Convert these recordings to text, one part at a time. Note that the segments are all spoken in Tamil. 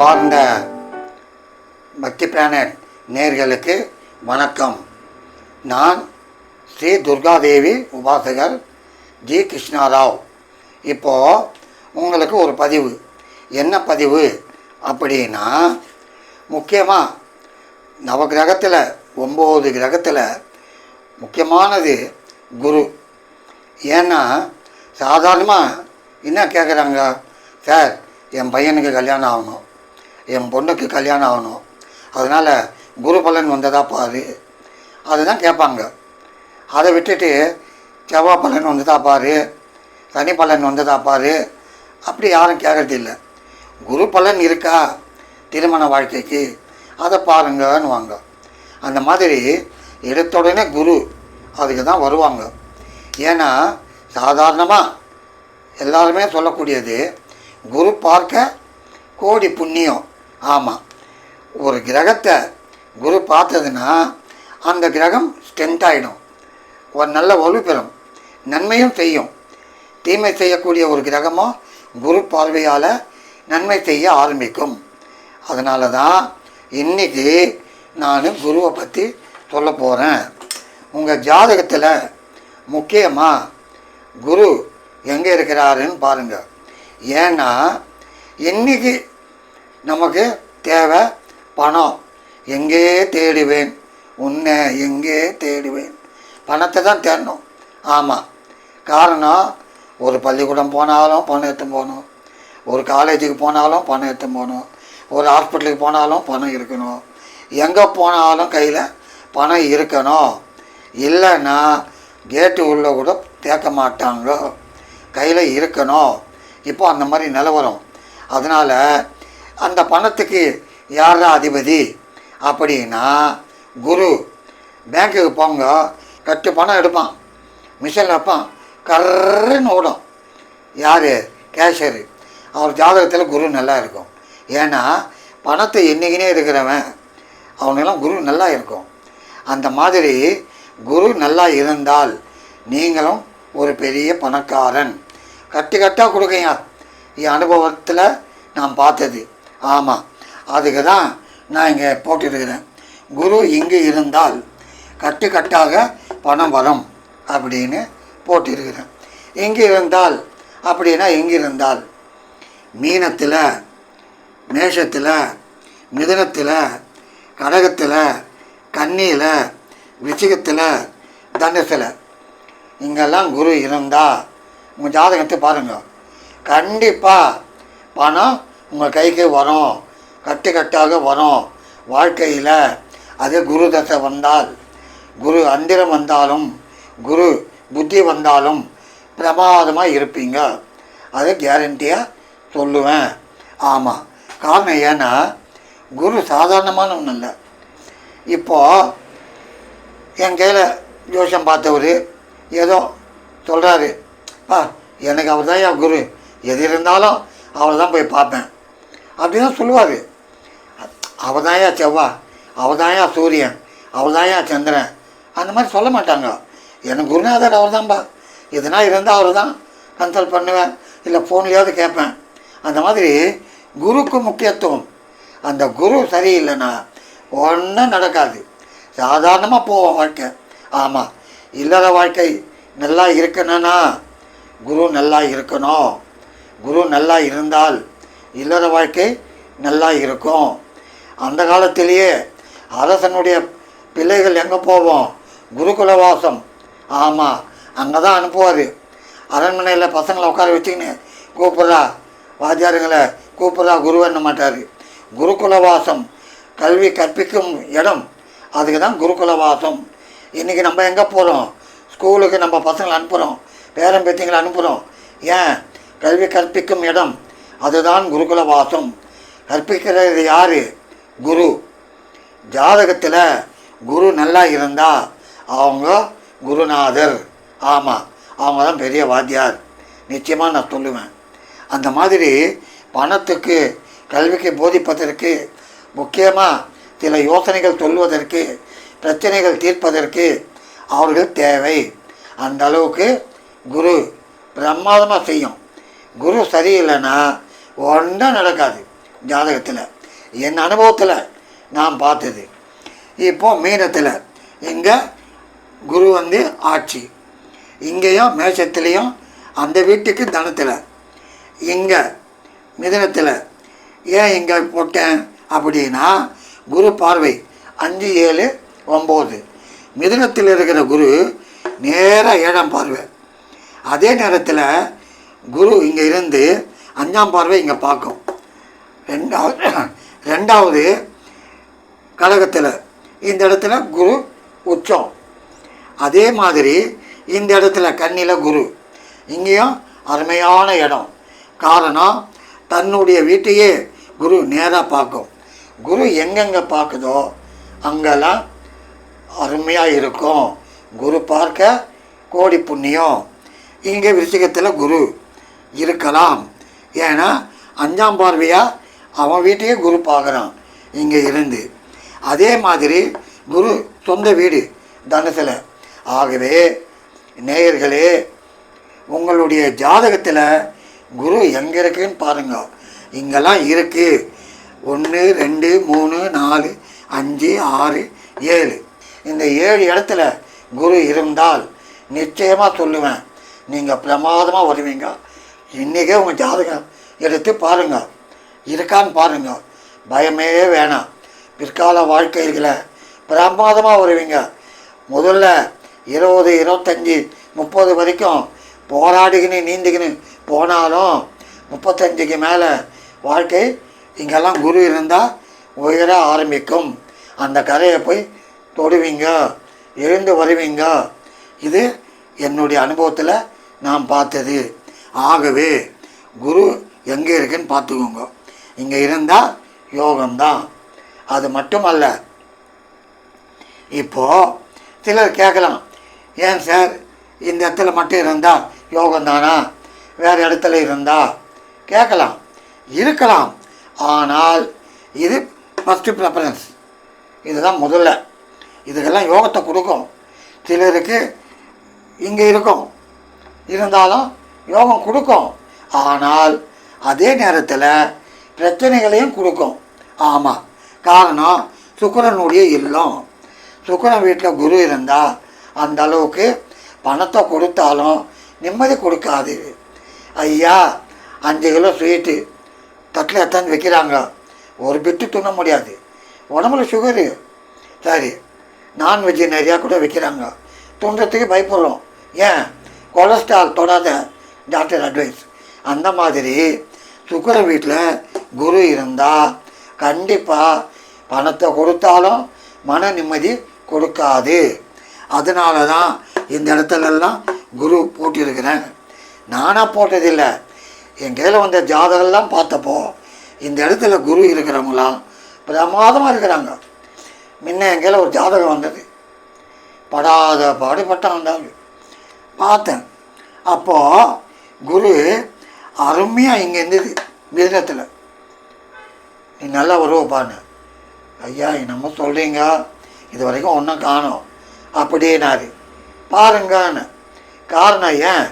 அன்பார்ந்த பக்தி பிளானட் நேர்களுக்கு வணக்கம். நான் ஸ்ரீ துர்காதேவி உபாசகர் ஜி. கிருஷ்ணாராவ். இப்போது உங்களுக்கு ஒரு பதிவு. என்ன பதிவு? அப்படின்னா முக்கியமாக நவகிரகத்தில் ஒம்பது கிரகத்தில் முக்கியமானது குரு. ஏன்னா சாதாரணமாக என்ன கேட்குறாங்க சார் என் பையனுக்கு கல்யாணம் ஆகணும். என் பொண்ணுக்கு கல்யாணம் ஆகணும். அதனால் குரு பலன் வந்ததாக பாரு. அதுதான் கேட்பாங்க. அதை விட்டுட்டு செவ்வாய் பலன் வந்ததா பாரு. சனி பலன் வந்ததா பாரு. அப்படி யாரும் கேட்கறது இல்லை. குரு பலன் இருக்கா? திருமண வாழ்க்கைக்கு. அதை பாருங்கன்னு வாங்க அந்த மாதிரி எடுத்த உடனே குரு அதுக்கு தான் வருவாங்க. ஏன்னா சாதாரணமாக எல்லாருமே சொல்லக்கூடியது குரு பார்க்க கோடி புண்ணியம். ஆமாம் ஒரு கிரகத்தை குரு பார்த்ததுன்னா அந்த கிரகம் ஸ்ட்ரென்த் ஆகிடும் ஒரு நல்ல வலு பெறும். நன்மையும் செய்யும். தீமை செய்யக்கூடிய ஒரு கிரகமோ குரு பார்வையால் நன்மை செய்ய ஆரம்பிக்கும். அதனால தான் இன்றைக்கி நான் குருவை பற்றி சொல்ல போகிறேன் உங்கள் ஜாதகத்தில் முக்கியமாக குரு எங்கே இருக்கிறாருன்னு பாருங்கள் ஏன்னா இன்றைக்கி நமக்கு தேவை பணம். எங்கே தேடுவேன்? உன்னை எங்கே தேடுவேன்? பணத்தை தான் தேடணும். ஆமாம் காரணம் ஒரு பள்ளிக்கூடம் போனாலும் பணம் எடுத்து போகணும். ஒரு காலேஜுக்கு போனாலும் பணம் எடுத்து போகணும். ஒரு ஹாஸ்பிட்டலுக்கு போனாலும் பணம் இருக்கணும். எங்கே போனாலும் கையில் பணம் இருக்கணும். இல்லைன்னா கேட்டு உள்ளே கூட தேக்க மாட்டாங்க. கையில் இருக்கணும். இப்போ அந்த மாதிரி நிலவரம். அதனால் அந்த பணத்துக்கு யார் தான் அதிபதி? அப்படின்னா குரு பேங்க்குக்கு போங்க. கட்டு பணம் எடுப்பான். மிஷினில் வைப்பான். கர்ன்னு ஓடும். யார்? கேஷியரு அவர் ஜாதகத்தில் குரு நல்லா இருக்கும். ஏன்னா பணத்தை என்றைக்குனே இருக்கிறவன் அவனெல்லாம் குரு நல்லா இருக்கும். அந்த மாதிரி குரு நல்லா இருந்தால் நீங்களும் ஒரு பெரிய பணக்காரன். கட்டு கட்டாக கொடுக்கையா என் அனுபவத்தில் நான் பார்த்தது. ஆமாம் அதுக்கு தான் நான் இங்கே போட்டிருக்கிறேன். குரு இங்கு இருந்தால் கட்டுக்கட்டாக பணம் வரும் அப்படின்னு போட்டிருக்கிறேன். எங்கே இருந்தால் அப்படின்னா எங்கே இருந்தால் மீனத்தில் மேஷத்தில் மிதனத்தில் கடகத்தில் கன்னியில் விருச்சிகத்தில் தனுசில். இங்கெல்லாம் குரு இருந்தால் உங்கள் ஜாதகத்தை பாருங்கள் கண்டிப்பாக பணம் உங்கள் கைக்கு வரும். கட்டு கட்டாக வரும். வாழ்க்கையில் அது குரு தசை வந்தால் குரு அந்திரம் வந்தாலும் குரு புத்தி வந்தாலும் பிரமாதமாக இருப்பீங்க. அது கேரண்டியாக சொல்லுவேன். ஆமாம் காரணம் ஏன்னா குரு சாதாரணமான ஒன்றும் இல்லை. இப்போது என் கையில் ஜோஷம் பார்த்தவர் ஏதோ சொல்கிறாரு பா எனக்கு அவர் தான் குரு. எது இருந்தாலும் அவரை தான் போய் பார்ப்பேன். அப்படி தான் சொல்லுவார் அவதாயா செவ்வா அவதாயா சூரியன் அவதாயா சந்திரன். அந்த மாதிரி சொல்ல மாட்டாங்க. எனக்கு குருநாதர் அவர் தான்ப்பா எதுனா இருந்தால் அவர் தான் கன்சல்ட் பண்ணுவேன் இல்லை ஃபோன்லேயாவது கேட்பேன். அந்த மாதிரி குருக்கு முக்கியத்துவம். அந்த குரு சரியில்லைன்னா ஒன்றும் நடக்காது. சாதாரணமாக போவோம் வாழ்க்கை. ஆமாம் இல்லாத வாழ்க்கை நல்லா இருக்கணும்னா குரு நல்லா இருக்கணும். குரு நல்லா இருந்தால் இல்லற வாழ்க்கை நல்லா இருக்கும். அந்த காலத்திலேயே அரசனுடைய பிள்ளைகள் எங்கே போவோம்? குருகுல வாசம். ஆமாம் அங்கே தான் அனுப்புவார். அரண்மனையில் பசங்களை உட்கார வச்சுக்கின்னு கூப்பிட்றா. வாத்தியாருங்களை கூப்பிட்றா குருவண்ண மாட்டார். குருகுல வாசம். கல்வி கற்பிக்கும் இடம். அதுக்கு தான் குருகுல வாசம். இன்றைக்கி நம்ம எங்கே போகிறோம் ஸ்கூலுக்கு நம்ம பசங்களை அனுப்புகிறோம் பேரம்பேத்திங்களை அனுப்புகிறோம் ஏன்? கல்வி கற்பிக்கும் இடம். அதுதான் குருகுல வாசம் கற்பிக்கிறது யார்? குரு. ஜாதகத்தில் குரு நல்லா இருந்தால் அவங்க குருநாதர். ஆமாம் அவங்க தான் பெரிய வாத்தியார். நிச்சயமாக நான் சொல்லுவேன். அந்த மாதிரி பணத்துக்கு கல்விக்கு போதிப்பதற்கு முக்கியமாக சில யோசனைகள் சொல்வதற்கு பிரச்சனைகள் தீர்ப்பதற்கு அவர்கள் தேவை. அந்த அளவுக்கு குரு பிரமாதமாக செய்யும். குரு சரியில்லைன்னா ஒன்றும் நடக்காது ஜாதகத்தில். என் அனுபவத்தில் நான் பார்த்தது. இப்போ மீனத்தில். இங்கே குரு வந்து ஆட்சி. இங்கேயும் மேஷத்துலேயும் அந்த வீட்டுக்கு தனத்தில். இங்கே மிதனத்தில். ஏன் இங்கே போட்டேன்? அப்படின்னா குரு பார்வை அஞ்சு ஏழு ஒம்பது. மிதனத்தில் இருக்கிற குரு நேராக ஏழாம் பார்வை. அதே நேரத்தில் குரு இங்கே இருந்து அஞ்சாம் பார்வை இங்கே பார்க்கும். ரெண்டாவது ரெண்டாவது கழகத்தில் இந்த இடத்துல குரு உச்சம். அதே மாதிரி இந்த இடத்துல கண்ணில் குரு. இங்கேயும் அருமையான இடம். காரணம் தன்னுடைய வீட்டையே குரு நேராக பார்க்கும். குரு எங்கெங்கே பார்க்குதோ அங்கெல்லாம் அருமையாக இருக்கும். குரு பார்க்க கோடி புண்ணியம். இங்கே விருச்சிகத்தில் குரு இருக்கலாம். ஏன்னா அஞ்சாம் பார்வையாக அவன் வீட்டையே குரு பார்க்குறான். இங்கே இருந்து. அதே மாதிரி குரு சொந்த வீடு தனுசில். ஆகவே நேயர்களே உங்களுடைய ஜாதகத்தில் குரு எங்கே இருக்குன்னு பாருங்கள் இங்கெல்லாம் இருக்குது ஒன்று ரெண்டு மூணு நாலு அஞ்சு ஆறு ஏழு. இந்த ஏழு இடத்துல குரு இருந்தால் நிச்சயமாக சொல்லுவேன். நீங்கள் பிரமாதமாக வருவீங்க. இன்றைக்கே உங்கள் ஜாதகம் எடுத்து பாருங்கள் இருக்கான்னு பாருங்கள் பயமே வேணாம். பிற்கால வாழ்க்கைகளை பிரமாதமாக வருவீங்க. முதல்ல இருபது இருபத்தஞ்சி முப்பது வரைக்கும் போராடிக்கின்னு நீந்திக்கின்னு போனாலும் முப்பத்தஞ்சுக்கு மேலே வாழ்க்கை இங்கெல்லாம் குரு இருந்தால் உயர ஆரம்பிக்கும். அந்த கரையை போய் தொடுவீங்க. எழுந்து வருவீங்க. இது என்னுடைய அனுபவத்தில் நான் பார்த்தது. ஆகவே குரு எங்கே இருக்குன்னு பார்த்துக்கோங்க. இங்கே இருந்தால் யோகம்தான். அது மட்டுமல்ல இப்போது சிலர் கேட்கலாம் ஏன் சார் இந்த இடத்துல மட்டும் இருந்தால் யோகம் தானா வேறு இடத்துல இருந்தால் கேட்கலாம். இருக்கலாம். ஆனால் இது ஃபஸ்ட்டு ப்ரிஃபரன்ஸ் இதுதான் முதல்ல. இதுக்கெல்லாம் யோகத்தை கொடுக்கும். சிலருக்கு இங்கே இருக்கும். இருந்தாலும் யோகம் கொடுக்கும். ஆனால் அதே நேரத்தில் பிரச்சனைகளையும் கொடுக்கும். ஆமாம் காரணம் சுக்கரனுடைய இல்லம். சுக்கரன் வீட்டில் குரு இருந்தால் அந்த அளவுக்கு பணத்தை கொடுத்தாலும் நிம்மதி கொடுக்காது. ஐயா அஞ்சு கிலோ ஸ்வீட்டு தட்டில் எத்தாந்து வைக்கிறாங்க. ஒரு பிட்டு துண்ண முடியாது. உடம்புல சுகரு சரி நான்வெஜ் நிறையா கூட வைக்கிறாங்க. துன்றதுக்கு பயப்படுறோம். ஏன்? கொலஸ்ட்ரால் தொடாத டாக்டர் அட்வைஸ் அந்த மாதிரி சுக்கர வீட்டில் குரு இருந்தால் கண்டிப்பாக பணத்தை கொடுத்தாலும் மன நிம்மதி கொடுக்காது. அதனால தான் இந்த இடத்துலலாம் குரு போட்டிருக்கிறேன் நானாக போட்டதில்லை. என் கையில் வந்த ஜாதகம்லாம் பார்த்தப்போ இந்த இடத்துல குரு இருக்கிறவங்களாம் பிரமாதமாக இருக்கிறாங்க. முன்ன என் கையில் ஒரு ஜாதகம் வந்தது. படாத பாடுபட்டான் வந்தாங்க பார்த்தேன். அப்போது குரு அருமையாக இங்கே இருந்தது மிதனத்தில் நீ நல்லா வருவப்பான்னு ஐயா என்னமோ சொல்கிறீங்க இது வரைக்கும் ஒன்றும் காணோம். அப்படின்னாரு. பாருங்கன்னு. காரணம் ஏன்?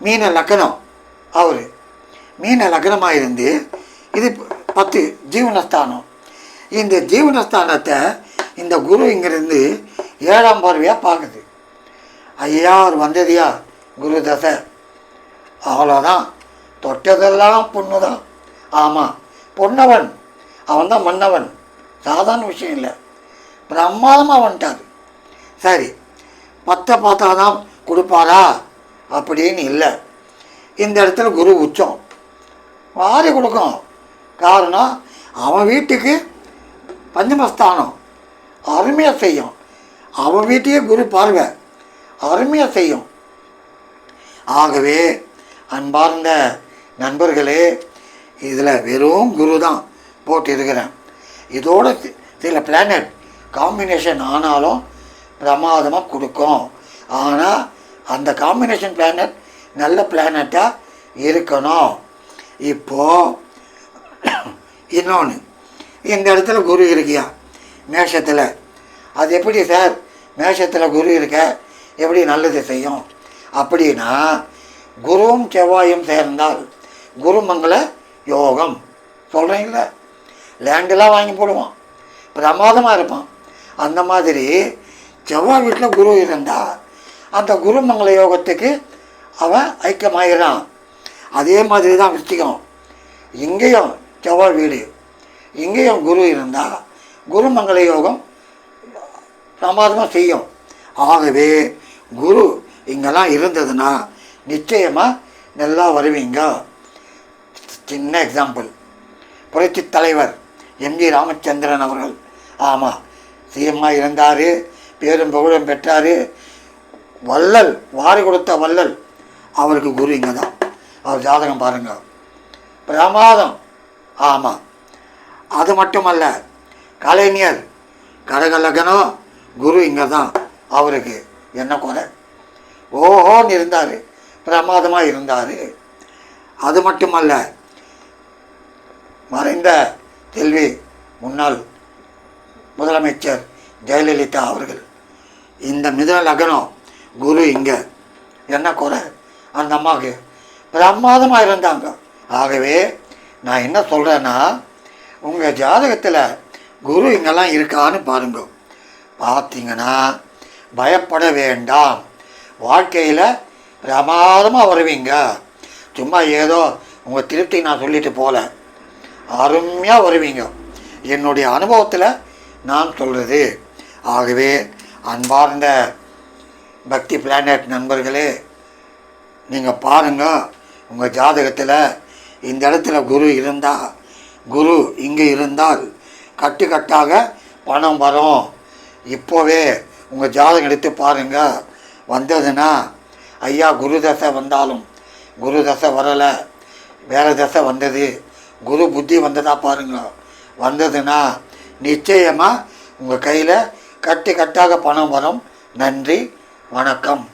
மீன லக்கணம். அவர். மீன லக்னமாக இருந்து இது பத்து ஜீவனஸ்தானம். இந்த ஜீவனஸ்தானத்தை இந்த குரு இங்கிருந்து ஏழாம் பார்வையாக பார்க்குது. ஐயா அவர் வந்ததியா குரு தசை. அவ்வளோதான் தொட்டதெல்லாம் பொண்ணு தான் ஆமாம் பொன்னவன். அவன் தான் மன்னவன். சாதாரண விஷயம் இல்லை. பிரமாதமாக வந்துட்டார் சரி பத்தை பார்த்தா தான் கொடுப்பாரா? அப்படின்னு இல்லை. இந்த இடத்துல குரு உச்சம். வாரி கொடுக்கும். காரணம் அவன் வீட்டுக்கு பஞ்சமஸ்தானம். அருமையாக செய்யும். அவன் வீட்டையே குரு பார்வை. அருமையாக செய்யும். ஆகவே அன்பார்ந்த நண்பர்களே இதில் வெறும் குரு தான் போட்டிருக்கிறேன் இதோட சில பிளானட் காம்பினேஷன் ஆனாலும் பிரமாதமாக கொடுக்கும். ஆனால் அந்த காம்பினேஷன் பிளானட் நல்ல பிளானட்டாக இருக்கணும். இப்போது இன்னொன்று இந்த இடத்துல குரு இருக்கியா? மேஷத்தில். அது எப்படி சார்? மேஷத்தில் குரு இருக்க எப்படி நல்லது செய்யும்? அப்படின்னா குருவும் செவ்வாயும் சேர்ந்தால் குருமங்கள யோகம். சொல்கிறீங்கள லேண்டெல்லாம் வாங்கி போடுவான். பிரமாதமாக இருப்பான். அந்த மாதிரி செவ்வாய் வீட்டில் குரு இருந்தால் அந்த குருமங்கள யோகத்துக்கு அவன் ஐக்கியமாகிறான் அதே மாதிரி தான் விருச்சிகம் இங்கேயும் செவ்வாய் வீடு இங்கேயும் குரு இருந்தால் குருமங்கள யோகம் பிரமாதமாக செய்யும். ஆகவே குரு இங்கெல்லாம் இருந்ததுன்னா நிச்சயமாக நல்லா வருவீங்க. சின்ன எக்ஸாம்பிள் புரட்சி தலைவர் எம்ஜி ராமச்சந்திரன் அவர்கள். ஆமாம் சிஎம்மாக இருந்தார் பேரும் புகழும் பெற்றார். வள்ளல் வாரி கொடுத்த வள்ளல் அவருக்கு குரு இங்கே தான் அவர் ஜாதகம் பாருங்க. பிரமாதம். ஆமாம் அது மட்டுமல்ல கலைஞர் கடகலகனம் குரு இங்கே தான் அவருக்கு என்ன குறை? ஓஹோன்னு இருந்தார். பிரமாதமாக இருந்தார். அது மட்டுமல்ல மறைந்த செல்வி முன்னாள் முதலமைச்சர் ஜெயலலிதா அவர்கள் இந்த மிதன லக்னம் குரு இங்கே என்ன குறை? அந்த அம்மாவுக்கு பிரமாதமாக இருந்தாங்க. ஆகவே நான் என்ன சொல்கிறேன்னா உங்கள் ஜாதகத்தில் குரு இங்கெல்லாம் இருக்கான்னு பாருங்க. பார்த்தீங்கன்னா பயப்பட வேண்டாம். வாழ்க்கையில் பிரமாதமாக வருவீங்க. சும்மா ஏதோ உங்கள் திருப்தி நான் சொல்லிட்டு போகல அருமையாக வருவீங்க. என்னுடைய அனுபவத்தில் நான் சொல்கிறது ஆகவே அன்பார்ந்த பக்தி பிளானட் நண்பர்களே நீங்கள் பாருங்கள் உங்கள் ஜாதகத்தில் இந்த இடத்துல குரு இருந்தால் குரு இங்கே இருந்தால் கட்டு கட்டாக பணம் வரும். இப்போவே உங்கள் ஜாதகம் எடுத்து பாருங்கள் வந்ததுன்னா ஐயா குரு தசை வந்தாலும் குரு தசை வரலை வேறு தசை வந்தது குரு புத்தி வந்ததா பாருங்க. வந்ததுன்னா நிச்சயமாக உங்கள் கையில் கட்டு கட்டாக பணம் வரும். நன்றி வணக்கம்.